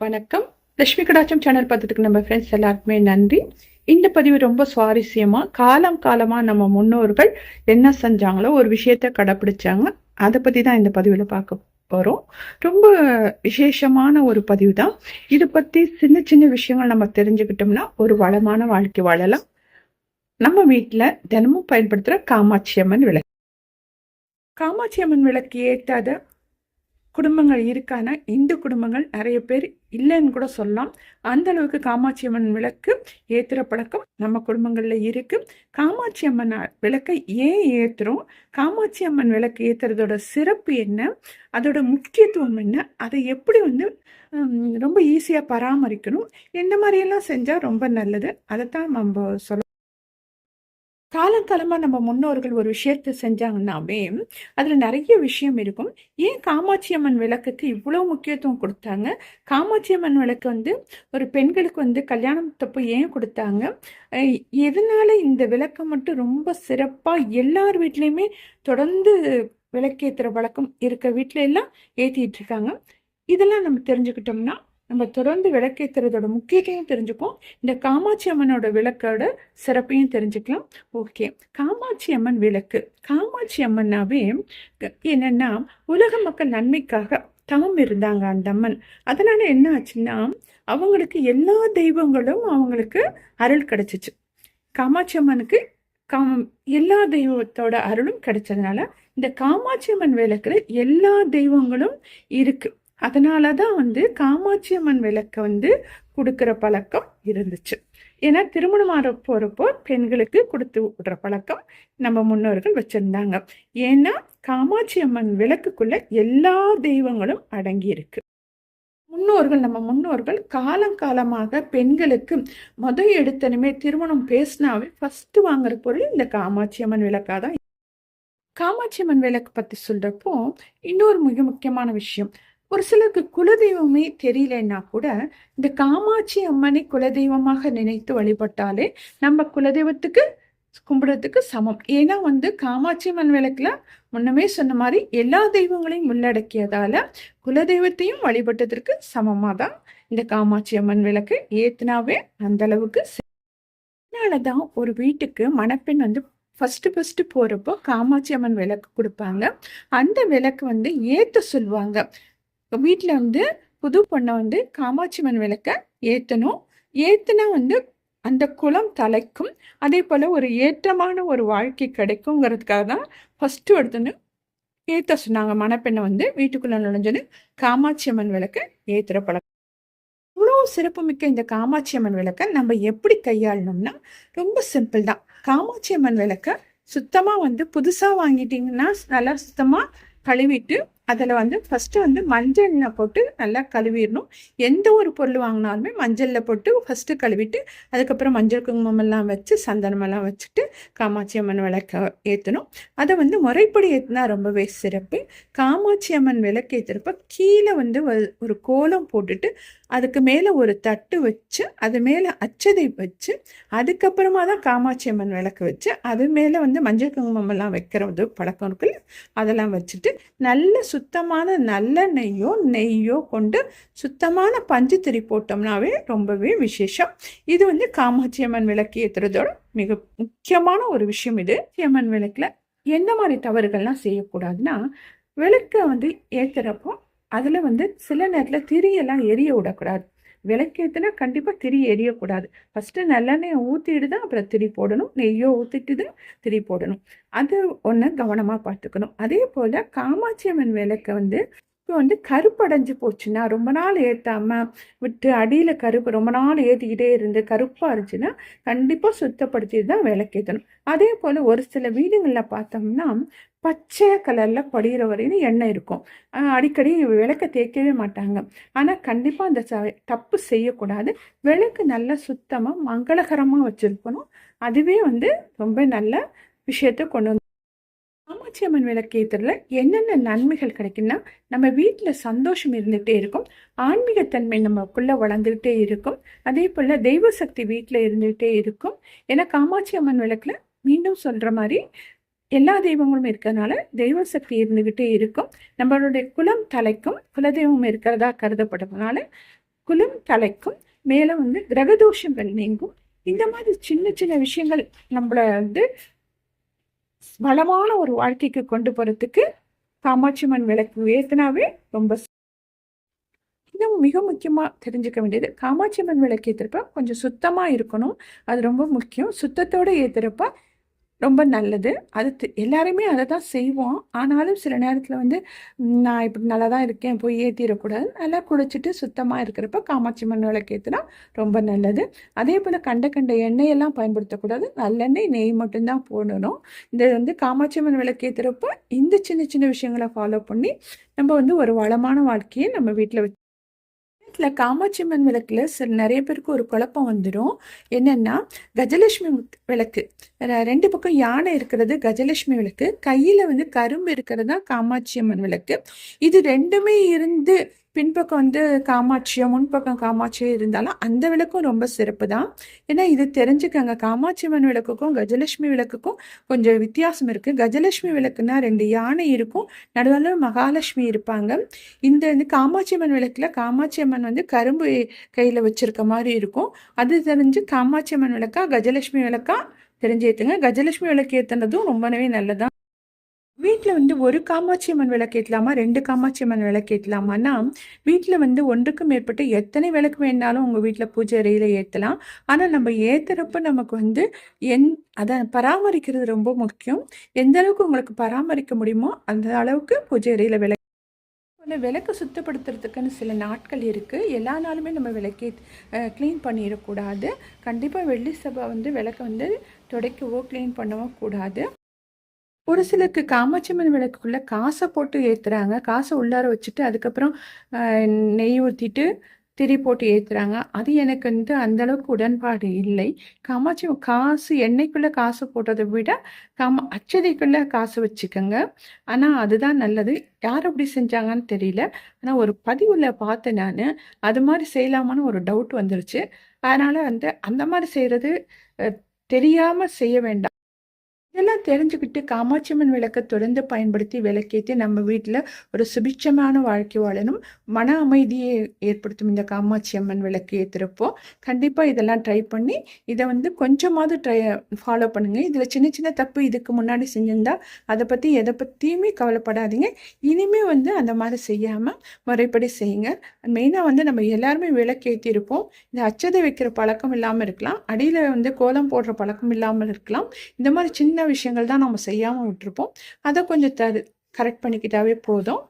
வணக்கம். லட்சுமி கடாச்சம் சேனல் பார்த்துட்டு நம்ம ஃப்ரெண்ட்ஸ் எல்லாருக்குமே நன்றி. இந்த பதிவு ரொம்ப சுவாரஸ்யமா காலம் காலமா நம்ம முன்னோர்கள் என்ன செஞ்சாங்களோ ஒரு விஷயத்த கடைப்பிடிச்சாங்க. அதை பத்தி தான் இந்த பதிவில் பார்க்க போறோம். ரொம்ப விசேஷமான ஒரு பதிவு தான். இதை பத்தி சின்ன சின்ன விஷயங்கள் நம்ம தெரிஞ்சுக்கிட்டோம்னா ஒரு வளமான வாழ்க்கை வாழலாம். நம்ம வீட்டில் தினமும் பயன்படுத்துகிற காமாட்சி அம்மன் விளக்கு. காமாட்சி அம்மன் விளக்கு ஏற்றாத குடும்பங்கள் இருக்கான? இந்து குடும்பங்கள் நிறைய பேர் இல்லைன்னு கூட சொல்லலாம். அந்த அளவுக்கு காமாட்சி அம்மன் விளக்கு ஏற்றுற பழக்கம் நம்ம குடும்பங்களில் இருக்கு. காமாட்சி அம்மன் விளக்கை ஏன் ஏற்றுறோம் காமாட்சி அம்மன் விளக்கு ஏற்றுறதோட சிறப்பு என்ன? அதோட முக்கியத்துவம் என்ன? அதை எப்படி வந்து ரொம்ப ஈஸியாக பராமரிக்கணும்? இந்த மாதிரியெல்லாம் செஞ்சால் ரொம்ப நல்லது. அதை தான் நம்ம சொல்ல காலங்காலமாக நம்ம முன்னோர்கள் ஒரு விஷயத்த செஞ்சாங்கன்னாவே அதில் நிறைய விஷயம் இருக்கும். ஏன் காமாட்சி அம்மன் விளக்குக்கு இவ்வளோ முக்கியத்துவம் கொடுத்தாங்க? காமாட்சி அம்மன் விளக்கு வந்து ஒரு பெண்களுக்கு வந்து கல்யாணம் தப்பு ஏன் கொடுத்தாங்க? எதனால இந்த விளக்கை மட்டும் ரொம்ப சிறப்பாக எல்லார் வீட்லேயுமே தொடர்ந்து விளக்கேற்றுற வழக்கம் இருக்க வீட்டில எல்லாம் ஏற்றிட்டு இருக்காங்க? இதெல்லாம் நம்ம தெரிஞ்சுக்கிட்டோம்னா நம்ம தொடர்ந்து விளக்கேற்றுறதோட முக்கியத்தையும் தெரிஞ்சுப்போம். இந்த காமாட்சி அம்மனோட விளக்கோட சிறப்பையும் தெரிஞ்சுக்கலாம். ஓகே. காமாட்சி அம்மன் விளக்கு. காமாட்சி அம்மன்னாவே என்னென்னா உலக மக்கள் நன்மைக்காக தவம் இருந்தாங்க அந்த அம்மன். அதனால என்ன ஆச்சுன்னா அவங்களுக்கு எல்லா தெய்வங்களும் அவங்களுக்கு அருள் கிடைச்சிச்சு. காமாட்சி அம்மனுக்கு காம் எல்லா தெய்வத்தோட அருளும் கிடைச்சதுனால இந்த காமாட்சி அம்மன் விளக்குல எல்லா தெய்வங்களும் இருக்குது அதனால தான் வந்து காமாட்சி அம்மன் விளக்கை வந்து கொடுக்குற பழக்கம் இருந்துச்சு. ஏன்னா திருமணம் ஆற போகிறப்போ பெண்களுக்கு கொடுத்து விடுற பழக்கம் நம்ம முன்னோர்கள் வச்சுருந்தாங்க. ஏன்னா காமாட்சி அம்மன் விளக்குக்குள்ள எல்லா தெய்வங்களும் அடங்கி இருக்கு முன்னோர்கள் நம்ம முன்னோர்கள் காலங்காலமாக பெண்களுக்கு முத எடுத்தனுமே திருமணம் பேசினாவே ஃபஸ்ட்டு வாங்குற பொருள் இந்த காமாட்சி அம்மன் விளக்காக தான் காமாட்சி அம்மன் விளக்கு பற்றி சொல்கிறப்போ இன்னொரு மிக முக்கியமான விஷயம். ஒரு சிலருக்கு குலதெய்வமே தெரியலன்னா கூட இந்த காமாட்சி அம்மனை குலதெய்வமாக நினைத்து வழிபட்டாலே நம்ம குலதெய்வத்துக்கு கும்பிடுறதுக்கு சமம். ஏன்னா வந்து காமாட்சி அம்மன் விளக்குல முன்னமே சொன்ன மாதிரி எல்லா தெய்வங்களையும் உள்ளடக்கியதால குலதெய்வத்தையும் வழிபட்டதற்கு சமமாக தான் இந்த காமாட்சி அம்மன் விளக்கு ஏத்தினாவே அந்த அளவுக்கு அதனாலதான் ஒரு வீட்டுக்கு மணப்பெண் வந்து ஃபஸ்ட்டு ஃபஸ்ட்டு போகிறப்போ காமாட்சி அம்மன் விளக்கு கொடுப்பாங்க. அந்த விளக்கு வந்து ஏற்ற சொல்லுவாங்க. இப்போ வீட்டில் வந்து புது பொண்ணை வந்து காமாட்சிமன் விளக்க ஏற்றணும் ஏற்றுனா வந்து அந்த குளம் தலைக்கும். அதே போல் ஒரு ஏற்றமான ஒரு வாழ்க்கை கிடைக்குங்கிறதுக்காக தான் ஃபஸ்ட்டு எடுத்துன்னு ஏற்ற சொன்னாங்க. மணப்பெண்ணை வந்து வீட்டுக்குள்ளே நுழைஞ்சது காமாட்சி அம்மன் விளக்க ஏற்றுற பழக்கம். இவ்வளோ சிறப்புமிக்க இந்த காமாட்சி அம்மன் விளக்கை நம்ம எப்படி கையாளணும்னா ரொம்ப சிம்பிள் தான். காமாட்சி அம்மன் விளக்க சுத்தமாக வந்து புதுசாக வாங்கிட்டிங்கன்னா நல்லா சுத்தமாக கழுவிட்டு அதில் வந்து ஃபஸ்ட்டு வந்து மஞ்சளில் போட்டு நல்லா கழுவிடணும். எந்த ஒரு பொருள் வாங்கினாலுமே மஞ்சளில் போட்டு ஃபஸ்ட்டு கழுவிட்டு அதுக்கப்புறம் மஞ்சள் குங்குமமெல்லாம் வச்சு சந்தனமெல்லாம் வச்சுட்டு காமாட்சி அம்மன் விளக்க ஏற்றணும் அதை வந்து முறைப்படி ஏற்றினா ரொம்பவே சிறப்பு. காமாட்சி அம்மன் விளக்கு ஏற்றுறப்ப கீழே வந்து ஒரு கோலம் போட்டுட்டு அதுக்கு மேலே ஒரு தட்டு வச்சு அது மேலே அச்சதை வச்சு அதுக்கப்புறமா தான் காமாட்சி அம்மன் விளக்கு வச்சு அது மேலே வந்து மஞ்சள் குங்குமமெல்லாம் வைக்கிறது பழக்கம் இருக்குல்ல அதெல்லாம் வச்சுட்டு நல்ல சுத்தமான நல்ல நெய்யோ நெய்யோ கொண்டு சுத்தமான பஞ்சு திரி போட்டோம்னாவே ரொம்பவே விசேஷம். இது வந்து காமாட்சி அம்மன் விளக்கு ஏற்றுறதோட மிக முக்கியமான ஒரு விஷயம் இது. அம்மன் விளக்கில் என்ன மாதிரி தவறுகள்லாம் செய்யக்கூடாதுன்னா விளக்கை வந்து ஏற்றுறப்போ அதில் வந்து சில நேரத்தில் திரியெல்லாம் எரிய விடக்கூடாது. விளக்கேற்றினா கண்டிப்பாக திரி எரியக்கூடாது. ஃபஸ்ட்டு நல்லெண்ணெயை ஊற்றிட்டு தான் அப்புறம் திரி போடணும். நெய்யோ ஊற்றிட்டு தான் திரி போடணும். அது ஒன்று கவனமாக பார்த்துக்கணும். அதே போல் காமாட்சி அம்மன் விளக்கை வந்து இப்போ வந்து கருப்படைஞ்சு போச்சுன்னா ரொம்ப நாள் ஏற்றாமல் விட்டு அடியில் கருப்பு ரொம்ப நாள் ஏற்றிக்கிட்டே இருந்து கருப்பாக இருந்துச்சுன்னா கண்டிப்பாக சுத்தப்படுத்தி தான் விளக்கேற்றணும் அதே போல் ஒரு சில வீடுகளில் பார்த்தோம்னா பச்சை கலரில் படிகிற வரையும் எண்ணெய் இருக்கும். அடிக்கடி விளக்க தேய்க்கவே மாட்டாங்க. ஆனால் கண்டிப்பாக அந்த ச தப்பு செய்யக்கூடாது. விளக்கு நல்லா சுத்தமாக மங்களகரமாக வச்சுருக்கணும். அதுவே வந்து ரொம்ப நல்ல விஷயத்த கொண்டு வந்து காமாட்சி அம்மன் விளக்கேற்றுறதுல என்னென்ன நன்மைகள் கிடைக்குன்னா நம்ம வீட்டில் சந்தோஷம் இருந்துகிட்டே இருக்கும். ஆன்மீகத்தன்மை நமக்குள்ளே வளர்ந்துக்கிட்டே இருக்கும். அதே போல் தெய்வ சக்தி வீட்டில் இருந்துகிட்டே இருக்கும். ஏன்னா காமாட்சி அம்மன் விளக்கில் மீண்டும் சொல்கிற மாதிரி எல்லா தெய்வங்களும் இருக்கிறதுனால தெய்வ சக்தி இருந்துக்கிட்டே இருக்கும். நம்மளுடைய குலம் தலைக்கும் குலதெய்வம் இருக்கிறதா கருதப்படுறதுனால குலம் தலைக்கும் மேலே வந்து கிரகதோஷங்கள் நீங்கும். இந்த மாதிரி சின்ன சின்ன விஷயங்கள் நம்மளை வந்து வளமான ஒரு வாழ்க்கைக்கு கொண்டு போகிறதுக்கு காமாட்சிமன் விளக்கு ஏற்றினாவே ரொம்ப இன்னும் மிக முக்கியமாக தெரிஞ்சுக்க வேண்டியது காமாட்சியம்மன் விளக்கு ஏற்றுறப்ப கொஞ்சம் சுத்தமாக இருக்கணும். அது ரொம்ப முக்கியம். சுத்தத்தோடு ஏற்றுறப்ப ரொம்ப நல்லது. அது எல்லாருமே அதை தான் செய்வோம். ஆனாலும் சில நேரத்தில் வந்து நான் இப்படி நல்லா தான் இருக்கேன் போய் ஏற்றிடக்கூடாது நல்லா குளிச்சுட்டு சுத்தமாக இருக்கிறப்ப காமாட்சி மண் விளக்கு ஏற்றுனா ரொம்ப நல்லது. அதே போல் கண்ட கண்ட எண்ணெயெல்லாம் பயன்படுத்தக்கூடாது. நல்லெண்ணெய் நெய் மட்டும்தான் போடணும். இந்த வந்து காமாட்சி மண் விளக்கு ஏற்றுறப்ப இந்த சின்ன சின்ன விஷயங்களை ஃபாலோ பண்ணி நம்ம வந்து ஒரு வளமான வாழ்க்கையை நம்ம வீட்டில் வச்சு வீட்டில் காமாட்சி அம்மன் விளக்கில் சில நிறைய பேருக்கு ஒரு குழப்பம் வந்துடும் என்னென்னா கஜலட்சுமி விளக்கு. ரெண்டு பக்கம் யானை இருக்கிறது கஜலட்சுமி விளக்கு. கையில் வந்து கரும்பு இருக்கிறது தான் காமாட்சி அம்மன் விளக்கு. இது ரெண்டுமே இருந்து பின்பக்கம் வந்து காமாட்சியோ முன்பக்கம் காமாட்சியோ இருந்தாலும் அந்த விளக்கும் ரொம்ப சிறப்பு தான் ஏன்னா இது தெரிஞ்சுக்கங்க. காமாட்சி அம்மன் விளக்குக்கும் கஜலட்சுமி விளக்குக்கும் கொஞ்சம் வித்தியாசம் இருக்குது கஜலட்சுமி விளக்குன்னா ரெண்டு யானை இருக்கும். நடுவில் மகாலட்சுமி இருப்பாங்க. இந்த வந்து காமாட்சி அம்மன் விளக்கில் காமாட்சி அம்மன் வந்து கரும்பு கையில் வச்சுருக்க மாதிரி இருக்கும். அது தெரிஞ்சு காமாட்சி அம்மன் விளக்கா கஜலட்சுமி விளக்கா தெரிஞ்சு ஏற்றுங்க கஜலட்சுமி விளக்கு ஏற்றுனதும் ரொம்பவே நல்லதான் வீட்டில் வந்து ஒரு காமாட்சி அம்மன் விளக்கேற்றலாமா ரெண்டு காமாட்சி அம்மன் விளக்கு வீட்டில் வந்து ஒன்றுக்கு மேற்பட்டு எத்தனை விளக்கு வேணாலும் உங்கள் வீட்டில் பூஜை அறையில் ஏற்றலாம் ஆனால் நம்ம ஏற்றுறப்ப நமக்கு வந்து எந் அதை பராமரிக்கிறது ரொம்ப முக்கியம். எந்த அளவுக்கு உங்களுக்கு பராமரிக்க முடியுமோ அந்த அளவுக்கு பூஜை அறையில் விளக்கு அந்த விளக்கு சுத்தப்படுத்துறதுக்குன்னு சில நாட்கள் இருக்குது எல்லா நாளுமே நம்ம விளக்கே க்ளீன் பண்ணிடக்கூடாது. கண்டிப்பாக வெள்ளி சபை வந்து விளக்கை வந்து துடைக்கவோ க்ளீன் பண்ணவோ கூடாது. ஒரு சிலருக்கு காமாட்சியம்மன் விளக்குக்குள்ளே காசை போட்டு ஏற்றுறாங்க காசை உள்ளார வச்சுட்டு அதுக்கப்புறம் நெய் ஊற்றிட்டு திரி போட்டு ஏற்றுறாங்க அது எனக்கு வந்து அந்தளவுக்கு உடன்பாடு இல்லை. காமாட்சி காசு எண்ணெய்க்குள்ளே காசு போட்டதை விட காம அச்சதைக்குள்ளே காசு வச்சுக்கோங்க. ஆனால் அதுதான் நல்லது. யார் அப்படி செஞ்சாங்கன்னு தெரியல. ஆனால் ஒரு பதிவில் பார்த்தேன் நான். அது மாதிரி செய்யலாமான்னு ஒரு டவுட் வந்துருச்சு. அதனால் வந்து அந்த மாதிரி செய்கிறது தெரியாமல் செய்ய வேண்டாம். இதெல்லாம் தெரிஞ்சுக்கிட்டு காமாட்சியம்மன் விளக்கை தொடர்ந்து பயன்படுத்தி விளக்கேற்றி நம்ம வீட்டில் ஒரு சுபிட்சமான வாழ்க்கை வாழணும். மன அமைதியை ஏற்படுத்தும் இந்த காமாட்சி அம்மன் விளக்கு ஏற்றுறப்போ கண்டிப்பாக இதெல்லாம் ட்ரை பண்ணி இதை வந்து கொஞ்சமாவது ட்ரை ஃபாலோ பண்ணுங்கள் இதில் சின்ன சின்ன தப்பு இதுக்கு முன்னாடி செஞ்சிருந்தா அதை பற்றி எதை பற்றியுமே கவலைப்படாதீங்க. இனிமேல் வந்து அந்த மாதிரி செய்யாமல் முறைப்படி செய்யுங்க. மெயினாக வந்து நம்ம எல்லாருமே விளக்கேற்றிருப்போம் இருப்போம் இந்த அச்சதை வைக்கிற பழக்கம் இல்லாமல் இருக்கலாம். அடியில் வந்து கோலம் போடுற பழக்கம் இல்லாமல் இருக்கலாம். இந்த மாதிரி சின்ன விஷயங்கள் தான் நம்ம செய்யாமல் விட்டுருப்போம். அதை கொஞ்சம் த கரெக்ட் பண்ணிக்கிட்டாவே போதும்.